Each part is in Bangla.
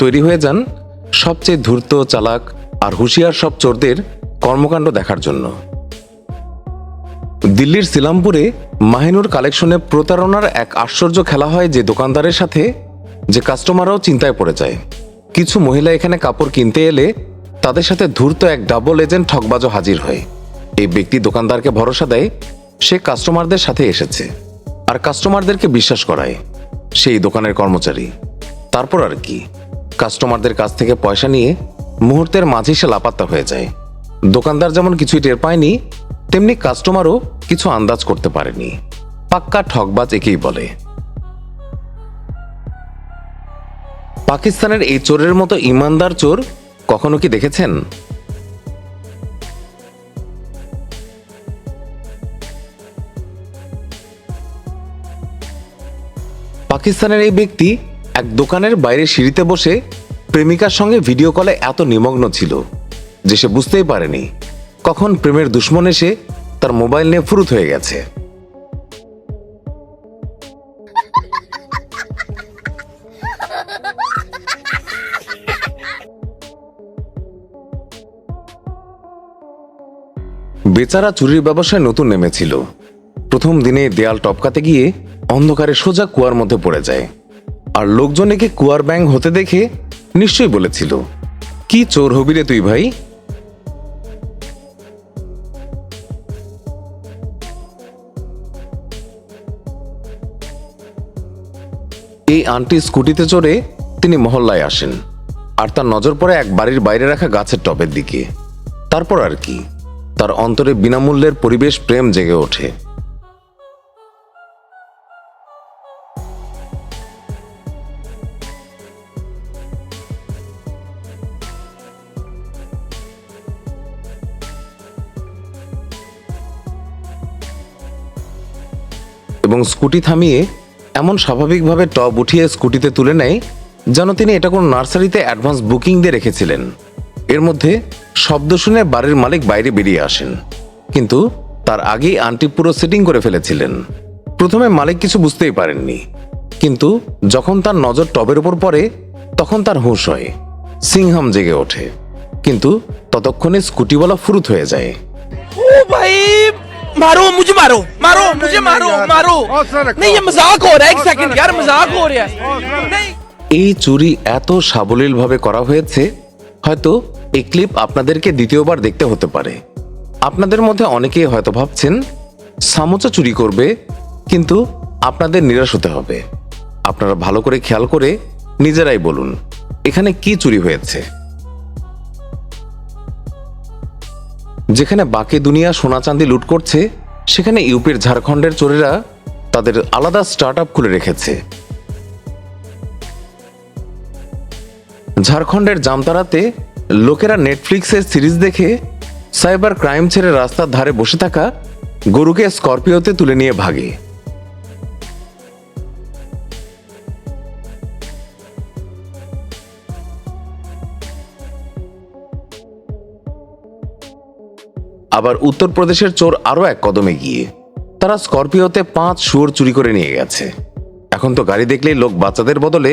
তৈরি হয়ে যান সবচেয়ে ধূর্ত, চালাক আর হুঁশিয়ার সব চোরদের কর্মকাণ্ড দেখার জন্য। দিল্লির সিলামপুরে মাহিনুর কালেকশনে প্রতারণার এক আশ্চর্য খেলা হয় যে দোকানদারের সাথে, যে কাস্টমাররাও চিন্তায় পড়ে যায়। কিছু মহিলা এখানে কাপড় কিনতে এলে তাদের সাথে ধূর্ত এক ডাবল এজেন্ট ঠকবাজও হাজির হয়। এই ব্যক্তি দোকানদারকে ভরসা দেয়, সে কাস্টমারদের সাথে এসেছে আর কাস্টমারদেরকে বিশ্বাস করায়, সেই দোকানের কর্মচারী। তারপর আর কি? কাস্টমারদের কাছ থেকে পয়সা নিয়ে মুহূর্তের মাঝে সে লাপাত্তা হয়ে যায়। দোকানদার যেমন কিছুই টের পায়নি, তেমনি কাস্টমারও কিছু আন্দাজ করতে পারেনি। পাক্কা ঠকবাজ একেই বলে। পাকিস্তানের এই চোরের মতো ইমানদার চোর কখনো কি দেখেছেন? পাকিস্তানের এই ব্যক্তি এক দোকানের বাইরে সিঁড়িতে বসে প্রেমিকার সঙ্গে ভিডিও কলে এত নিমগ্ন ছিল যে সে বুঝতেই পারেনি কখন প্রেমের দুশ্মন এসে তার মোবাইল নিয়ে ফুরুত হয়ে গেছে। বেচারা চুরির ব্যবসায় নতুন নেমেছিল। প্রথম দিনে দেয়াল টপকাতে গিয়ে অন্ধকারে সোজা কুয়ার মধ্যে পড়ে যায়। আর লোকজন একে কুয়ার ব্যাং হতে দেখে নিশ্চয়ই বলেছিল। কি চোর হবি রে তুই ভাই? এই আন্টি স্কুটিতে চড়ে তিনি মহল্লায় আসেন, আর তার নজর পড়ে এক বাড়ির বাইরে রাখা গাছের টবের দিকে। তারপর আর কি, তার অন্তরে বিনামূল্যের পরিবেশ প্রেম জেগে ওঠে। এবং স্কুটি থামিয়ে এমন স্বাভাবিকভাবে টব উঠিয়ে স্কুটিতে তুলে নেয় যেন তিনি এটা কোনো নার্সারিতে অ্যাডভান্স বুকিং দিয়ে রেখেছিলেন। এর মধ্যে শব্দ শুনে বাড়ির মালিক বাইরে বেরিয়ে আসেন। কিন্তু তার আগেই আন্টি পুরো সেটিং করে ফেলেছিলেন। প্রথমে মালিক কিছু বুঝতেই পারেননি। কিন্তু যখন তার নজর টবের ওপর পড়ে, তখন তার হুঁশ হয়। সিংহাম জেগে ওঠে। কিন্তু ততক্ষণে স্কুটিওয়ালা ফুরুত হয়ে যায়। मारो मुझे मारो मारो मुझे मारो मारो नहीं ये मजाक हो रहा है एक सेकंड यार मजाक हो रहा है नहीं এই চুরি এত সাবলীলভাবে করা হয়েছে হয়তো এই ক্লিপ আপনাদেরকে দ্বিতীয়বার দেখতে হতে পারে আপনাদের মধ্যে অনেকেই হয়তো ভাবছেন সামোচা চুরি করবে কিন্তু আপনাদের নিরাশ হতে হবে আপনারা ভালো করে খেয়াল করে নিজেরাই বলুন এখানে কি চুরি হয়েছে যেখানে বাকি দুনিয়া সোনা চাঁদি লুট করছে, সেখানে ইউপির ঝাড়খণ্ডের চোরেরা তাদের আলাদা স্টার্ট আপ খুলে রেখেছে। ঝাড়খণ্ডের জামতারাতে লোকেরা নেটফ্লিক্সের সিরিজ দেখে সাইবার ক্রাইম ছেড়ে রাস্তার ধারে বসে থাকা গরুকে স্করপিওতে তুলে নিয়ে ভাগে। আবার উত্তরপ্রদেশের চোর আরও এক কদমে গিয়ে। তারা স্করপিওতে পাঁচ শুয়োর চুরি করে নিয়ে গেছে। এখন তো গাড়ি দেখলেই লোক বাচ্চাদের বদলে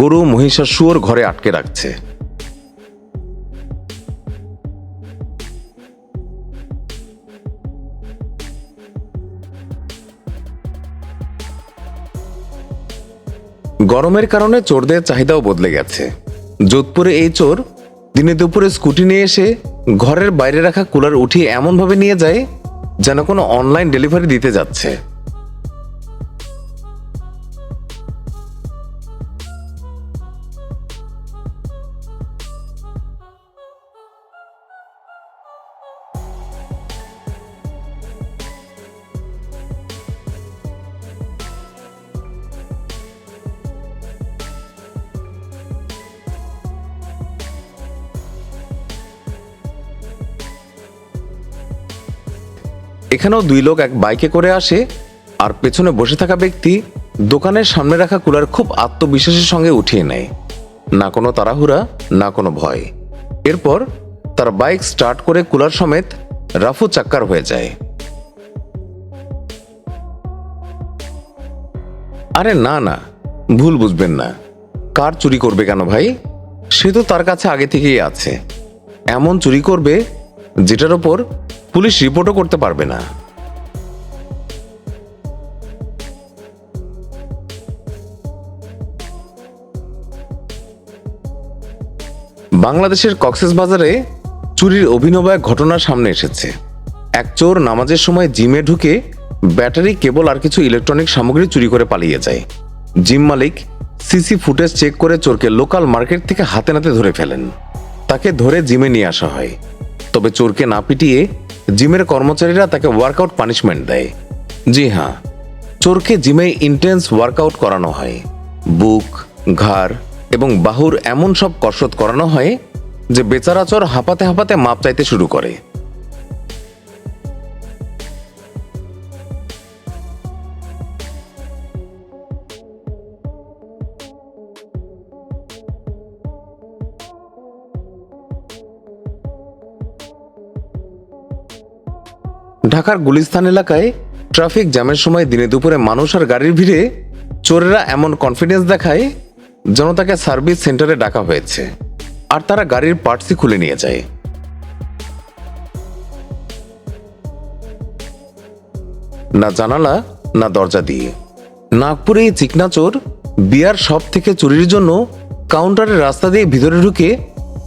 গরু, মহিষা শুয়োর ঘরে আটকে রাখছে। গরমের কারণে চোরদের চাহিদাও বদলে গেছে। যোধপুরে এই চোর দিনে দুপুরে স্কুটি নিয়ে এসে ঘরের বাইরে রাখা কুলার উঠিয়ে এমনভাবে নিয়ে যায় যেন কোনো অনলাইন ডেলিভারি দিতে যাচ্ছে। এখানেও দুই লোক এক বাইকে করে আসে আর পেছনে বসে থাকা ব্যক্তি দোকানের সামনে রাখা কুলার খুব আত্মবিশ্বাসের সঙ্গে উঠিয়ে নেয়। না কোনো তাড়াহুড়া, না কোনো ভয়। এরপর তার বাইক স্টার্ট করে কুলার সমেত রাফু চাক্কার হয়ে যায়। আরে না না, ভুল বুঝবেন না। কার চুরি করবে কেন ভাই? সে তো তার কাছে আগে থেকেই আছে। এমন চুরি করবে যেটার ওপর পুলিশ রিপোর্টও করতে পারবে না। বাংলাদেশের কক্সেস বাজারে চুরির অভিনব এক ঘটনা সামনে এসেছে। এক চোর নামাজের সময় জিমে ঢুকে ব্যাটারি, কেবল আর কিছু ইলেকট্রনিক সামগ্রী চুরি করে পালিয়ে যায়। জিম মালিক সিসি ফুটেজ চেক করে চোরকে লোকাল মার্কেট থেকে হাতে নাতে ধরে ফেলেন। তাকে ধরে জিমে নিয়ে আসা হয়। তবে চোরকে না পিটিয়ে জিমের কর্মচারীরা তাকে ওয়ার্কআউট পানিশমেন্ট দেয়। জি হ্যাঁ চোরকে জিমে ইন্টেন্স ওয়ার্কআউট করানো হয়। বুক, ঘাড় এবং বাহুর এমন সব কসরত করানো হয় যে বেচারা চোর হাঁপাতে হাঁপাতে মাপ চাইতে শুরু করে। ঢাকার গুলিস্তান এলাকায় ট্রাফিক জ্যামের সময় দিনে দুপুরে মানুষ আর গাড়ির ভিড়ে চোরেরা এমন কনফিডেন্স দেখায় যেন তাকে সার্ভিস সেন্টারে ডাকা হয়েছে। আর তারা গাড়ির পার্টসই খুলে নিয়ে যায়। না জানালা, না দরজা দিয়ে। নাগপুরে এই চিকনা চোর বিয়ার শপ থেকে চুরির জন্য কাউন্টারের রাস্তা দিয়ে ভিতরে ঢুকে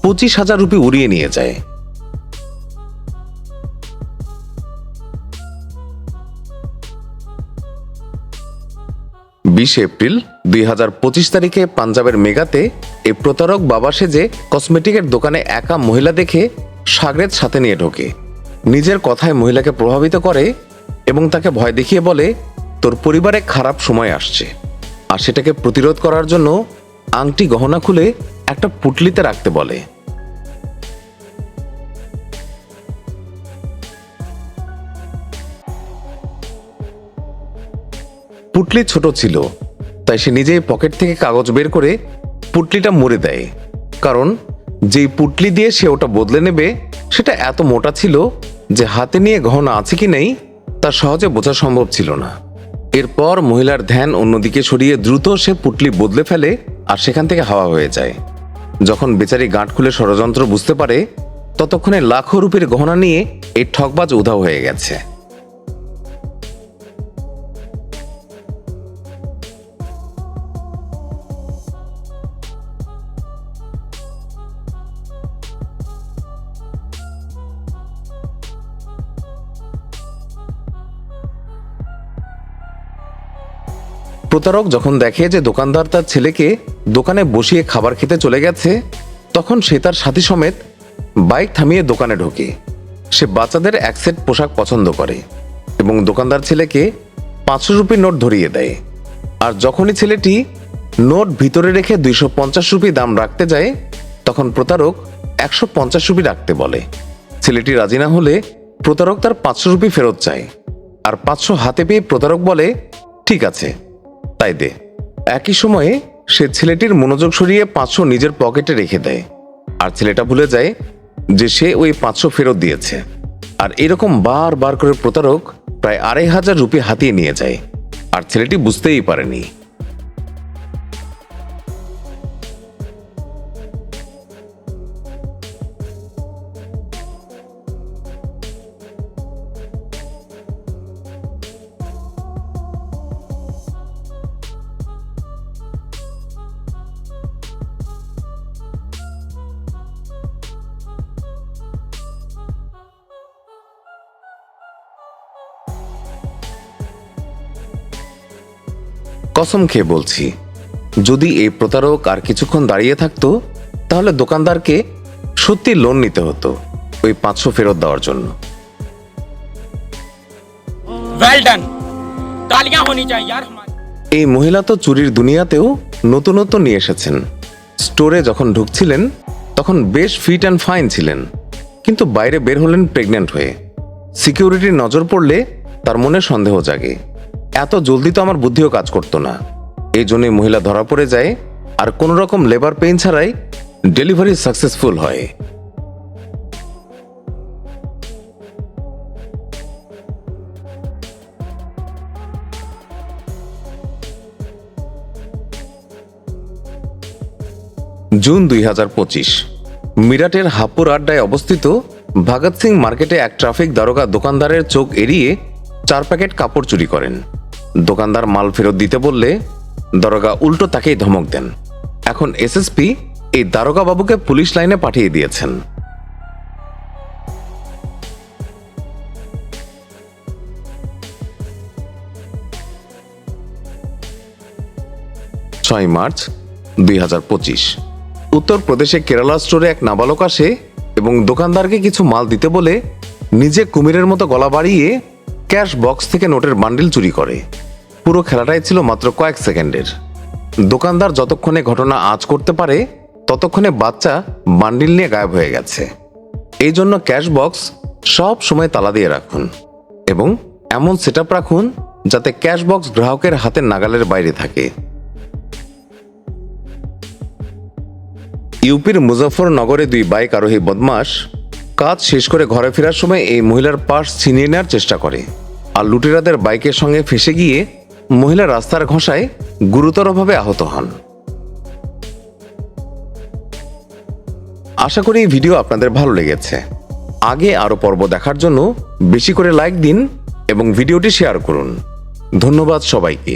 পঁচিশ হাজার রুপি উড়িয়ে নিয়ে যায়। বিশ এপ্রিল দুই হাজার পঁচিশ তারিখে পাঞ্জাবের মেগাতে এই প্রতারক বাবা সেজে কসমেটিকের দোকানে একা মহিলা দেখে সাগরেদ সাথে নিয়ে ঢোকে। নিজের কথায় মহিলাকে প্রভাবিত করে এবং তাকে ভয় দেখিয়ে বলে, তোর পরিবারে খারাপ সময় আসছে। আর সেটাকে প্রতিরোধ করার জন্য আংটি গহনা খুলে একটা পুটলিতে রাখতে বলে। পুটলি ছোট ছিল, তাই সে নিজেই পকেট থেকে কাগজ বের করে পুটলিটা মুড়ে দেয়। কারণ যেই পুটলি দিয়ে সে ওটা বদলে নেবে, সেটা এত মোটা ছিল যে হাতে নিয়ে গহনা আছে কি নেই, তা সহজে বোঝা সম্ভব ছিল না। এরপর মহিলার ধ্যান অন্যদিকে সরিয়ে দ্রুত সে পুটলি বদলে ফেলে আর সেখান থেকে হাওয়া হয়ে যায়। যখন বেচারি গাঁট খুলে ষড়যন্ত্র বুঝতে পারে, ততক্ষণে লাখো রুপির গহনা নিয়ে এই ঠকবাজ উধাও হয়ে গেছে। প্রতারক যখন দেখে যে দোকানদার তার ছেলেকে দোকানে বসিয়ে খাবার খেতে চলে গেছে, তখন সে তার সাথী সমেত বাইক থামিয়ে দোকানে ঢোকে। সে বাচ্চাদের এক সেট পোশাক পছন্দ করে এবং দোকানদার ছেলেকে পাঁচশো রুপি নোট ধরিয়ে দেয়। আর যখনই ছেলেটি নোট ভিতরে রেখে দুইশো পঞ্চাশ রুপি দাম রাখতে যায়, তখন প্রতারক একশো পঞ্চাশ রুপি রাখতে বলে। ছেলেটি রাজি না হলে প্রতারক তার পাঁচশো রুপি ফেরত চায়। আর পাঁচশো হাতে পেয়ে প্রতারক বলে, ঠিক আছে। তাই দে। একই সময়ে সে ছেলেটির মনোযোগ সরিয়ে পাঁচশো নিজের পকেটে রেখে দেয়। আর ছেলেটা ভুলে যায় যে সে ওই পাঁচশো ফেরত দিয়েছে। আর এরকম বার বার করে প্রতারক প্রায় আড়াই হাজার রুপি হাতিয়ে নিয়ে যায়। আর ছেলেটি বুঝতেই পারেনি। কসম খেয়ে বলছি যদি এই প্রতারক আর কিছুক্ষণ দাঁড়িয়ে থাকতো তাহলে দোকানদারকে সত্যি লোন নিতে হতো ওই পাঁচশো ফেরত দেওয়ার জন্য। এই মহিলা তো চুরির দুনিয়াতেও নতুনত্ব নিয়ে এসেছেন। স্টোরে যখন ঢুকছিলেন তখন বেশ ফিট অ্যান্ড ফাইন ছিলেন কিন্তু বাইরে বের হলেন প্রেগন্যান্ট হয়ে। সিকিউরিটির নজর পড়লে তার মনে সন্দেহ জাগে। এত জলদি তো আমার বুদ্ধিও কাজ করতো না। এই জন্যই মহিলা ধরা পড়ে যায়, আর কোনো রকম লেবার পেইন ছাড়াই ডেলিভারি সাকসেসফুল হয়। জুন দুই হাজার পঁচিশ, মিরাটের হাপুর আড্ডায় অবস্থিত ভগৎ সিং মার্কেটে এক ট্রাফিক দারোগা দোকানদারের চোখ এড়িয়ে চার প্যাকেট কাপড় চুরি করেন। দোকানদার মাল ফেরত দিতে বললে দারোগা উল্টো তাকেই ধমক দেন। এখন এসএসপি এই দারোগা বাবুকে পুলিশ লাইনে পাঠিয়ে দিয়েছেন। ছয় মার্চ দুই হাজার পঁচিশ। উত্তরপ্রদেশে কেরালা স্টোরে এক নাবালক আসে এবং দোকানদারকে কিছু মাল দিতে বলে নিজে কুমিরের মতো গলা বাড়িয়ে ক্যাশ বক্স থেকে নোটের বান্ডিল চুরি করে। পুরো খেলাটাই ছিল মাত্র কয়েক সেকেন্ডের। দোকানদার যতক্ষণে ঘটনা আজ করতে পারে, ততক্ষণে বাচ্চা বান্ডিল নিয়ে গায়েব হয়ে গেছে। এই জন্য ক্যাশ বক্স সব সময় তালা দিয়ে রাখুন এবং এমন সেট রাখুন যাতে ক্যাশ বক্স গ্রাহকের হাতের নাগালের বাইরে থাকে। ইউপির মুজফরনগরে দুই বাইক আরোহী বদমাস কাজ শেষ করে ঘরে ফেরার সময় এই মহিলার পার্স ছিনিয়ে নেওয়ার চেষ্টা করে। আর লুটেরাদের বাইকের সঙ্গে ফেসে গিয়ে মহিলা রাস্তার ঘষায় গুরুতরভাবে আহত হন। আশা করি এই ভিডিও আপনাদের ভালো লেগেছে। আগে আরও পর্ব দেখার জন্য বেশি করে লাইক দিন এবং ভিডিওটি শেয়ার করুন। ধন্যবাদ সবাইকে।